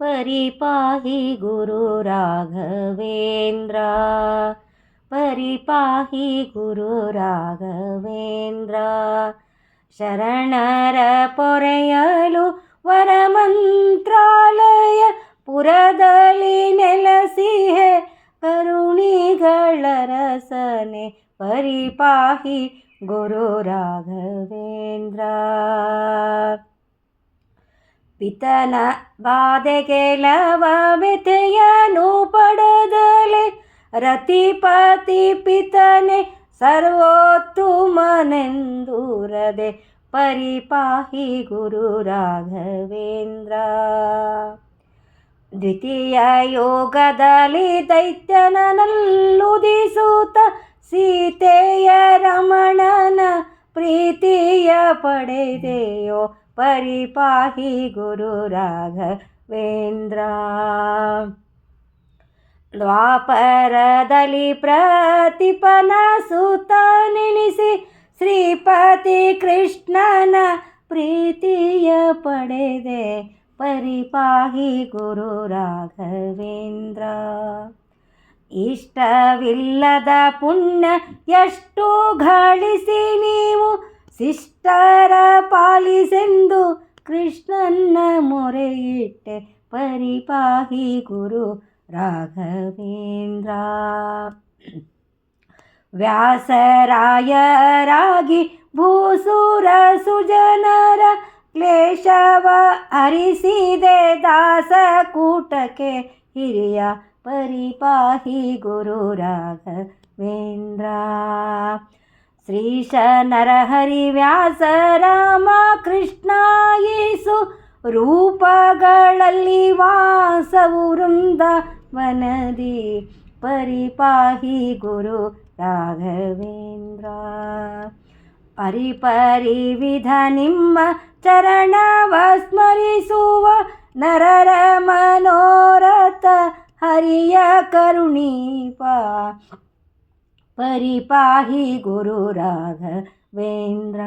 परिपाहि गुरु राघवेन्द्र परिपाहि गुरु राघवेन्द्र ಶರಣರ ಪೊರೆಯಲು ವರಮಂತ್ರಾಲಯ ಪುರದಲ್ಲಿ ನೆಲೆಸಿಹೆ ಕರುಣಿಗಳ ರಸನೆ ಪರಿಪಾಹಿ ಗುರು ರಾಘವೇಂದ್ರ ಪಿತನ ಬಾಧೆಗೆ ಲವ ವ್ಯಥೆಯನು ಪಡೆದಲೆ, ರತಿಪತಿ ಪಿತನೆ ಸರ್ವೋತ್ತುಮನೆಂದೂರದೆ, ಪರಿಪಾಹಿ ಗುರು ರಾಘವೇಂದ್ರ. ದ್ವಿತೀಯ ಯೋಗದಲ್ಲಿ ದೈತ್ಯನಲ್ಲುದಿಸೂತ ಸೀತೆಯ ರಮಣನ ಪ್ರೀತಿಯ ಪಡೆದೆಯೋ ಪರಿಪಾಹಿ ಗುರು ರಾಘವೇಂದ್ರ. ದ್ವಾಪರದಲ್ಲಿ ಪ್ರತಿಪನ ಸುತ ನೆನೆಸಿ ಶ್ರೀಪತಿ ಕೃಷ್ಣನ ಪ್ರೀತಿಯ ಪಡೆದೆ ಪರಿಪಾಹಿ ಗುರು ರಾಘವೇಂದ್ರ. ಇಷ್ಟವಿಲ್ಲದ ಪುಣ್ಯ ಎಷ್ಟು ಗಳಿಸಿ ಶಿಷ್ಟರ ಪಾಲಿಸೆಂದು ಕೃಷ್ಣನ ಮೊರೆಯಿಟ್ಟೆ ಪರಿಪಾಹಿ ಗುರು ರಾಘವೇಂದ್ರ. ವ್ಯಾಸರಾಯರಾಗಿ ಭೂಸುರ ಸುಜನರ ಕ್ಲೇಶವ ಹರಿಸಿದೆ ದಾಸ ಕೂಟಕ್ಕೆ ಹಿರಿಯ ಪರಿಪಾಹಿ ಗುರು ರಾಘವೇಂದ್ರ. ಶ್ರೀಶ ನರಹರಿ ವ್ಯಾಸ ರಾಮ ಕೃಷ್ಣ ಯೇಸು ರೂಪಗಳಲ್ಲಿ ವಾಸವು ವೃಂದವನದಿ ಪರಿಪಾಹಿ ಗುರು ರಾಘವೇಂದ್ರ. ಪರಿಪರಿ ವಿಧ ನಿಮ್ಮ ಚರಣವ ಸ್ಮರಿಸುವ ನರರ ಮನೋರಥ ಹರಿಯ ಕರುಣೀಪ. ಪರಿಪಾಹಿ ಗುರು ರಾಘವೇಂದ್ರ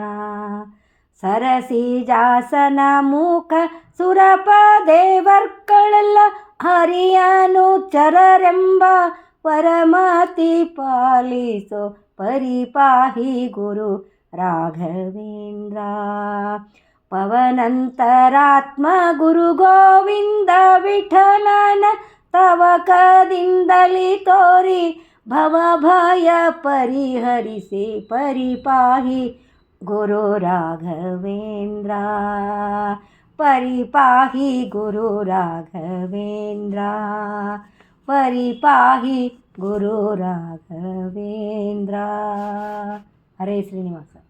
ಸರಸಿ ಜಾಸನ ಮೂಕ ಸುರಪ ದೇವರ್ಗಳೆಲ್ಲ ಹರಿಯನು ಚರರೆಂಬ ಪರಮತಿ ಪಾಲಿಸೋ ಪರಿಪಾಹಿ ಗುರು ರಾಘವೇಂದ್ರ ಪವನಂತರಾತ್ಮ ಗುರು ಗೋವಿಂದ ವಿಠಲನ ತವಕದಿಂದಲಿ ತೋರಿ भवभय परिहरिसे परिपाहि गुरु राघवेन्द्रा। परिपाहि गुरु राघवेन्द्रा। परिपाहि गुरु राघवेन्द्रा। हरे श्रीनिवास।